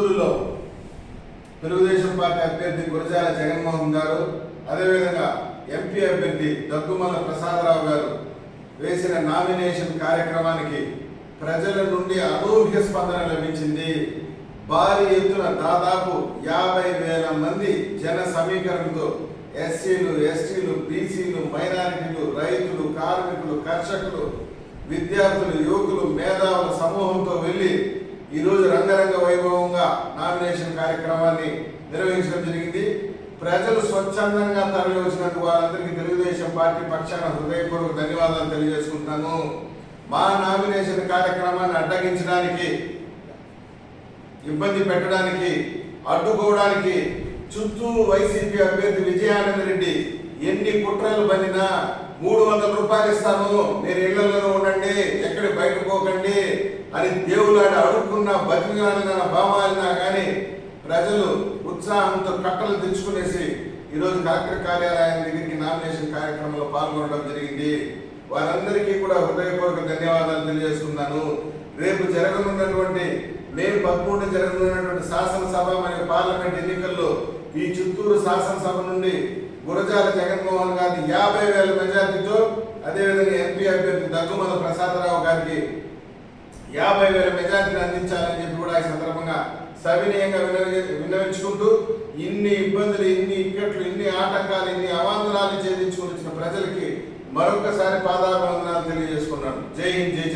చిత్తూరులో తెలుగుదేశం పార్టీ అభ్యర్థి గురజాల జగన్మోహన్ గారు అదేవిధంగా ఎంపీ అభ్యర్థి దగ్గుమల్ల ప్రసాదరావు గారు వేసిన నామినేషన్ కార్యక్రమానికి ప్రజల నుండి అనూహ్య స్పందన లభించింది. భారీ ఎత్తున దాదాపు యాభై వేల మంది జన సమీకరణతో ఎస్సీలు ఎస్టీలు బీసీలు మైనారిటీలు రైతులు కార్మికులు కర్షకులు విద్యార్థులు యువకులు మేధావుల సమూహంతో వెళ్ళి ఈరోజు రంగరంగ వైభవంగా నామినేషన్ కార్యక్రమాన్ని నిర్వహించడం జరిగింది. ప్రజలు స్వచ్ఛందంగా తరలి వచ్చినందుకు వారందరికీ తెలుగుదేశం పార్టీ పక్షాన హృదయపూర్వక ధన్యవాదాలు తెలియజేసుకుంటున్నాను మా నామినేషన్ కార్యక్రమాన్ని అడ్డగించడానికి ఇబ్బంది పెట్టడానికి అడ్డుకోవడానికి చిత్తూరు వైసీపీ అభ్యర్థి విజయానంద రెడ్డి ఎన్ని కుట్రలు పన్నినా మూడు వందల రూపాయలు ఇస్తాను. మీరు ఇళ్ళలో ఉండండి ఎక్కడ బయట పోకండి అని దేవులాడి అడుక్కున్న బతికిన భావాలినా కానీ ప్రజలు ఉత్సాహంతో కట్టలు తెచ్చుకునేసి ఈరోజు కలెక్టర్ కార్యాలయం దగ్గరికి నామినేషన్ కార్యక్రమంలో పాల్గొనడం జరిగింది. వారందరికీ కూడా హృదయపూర్వక ధన్యవాదాలు తెలియజేస్తున్నాను. రేపు జరగనున్నటువంటి మే పదమూడు జరగనున్నటువంటి శాసనసభ మరియు పార్లమెంట్ ఎన్నికల్లో ఈ చిత్తూరు శాసనసభ నుండి గురజాల జగన్మోహన్ గారిని యాభై వేల మెజార్టీతో అదేవిధంగా ఎంపీ అభ్యర్థి దగ్గుమల ప్రసాదరావు గారికి యాభై వేల మెజార్టీని అందించాలని చెప్పి కూడా ఈ సందర్భంగా సవినయంగా విన విన్నవించుకుంటూ ఇన్ని ఇబ్బందులు ఇన్ని ఇక్కట్లు ఇన్ని ఆటంకాలు ఇన్ని అవాంతరాలు ఛేదించుకుని వచ్చిన ప్రజలకి మరొకసారి పాదాభివందనాలు తెలియజేసుకున్నాను. జై హింద్ జై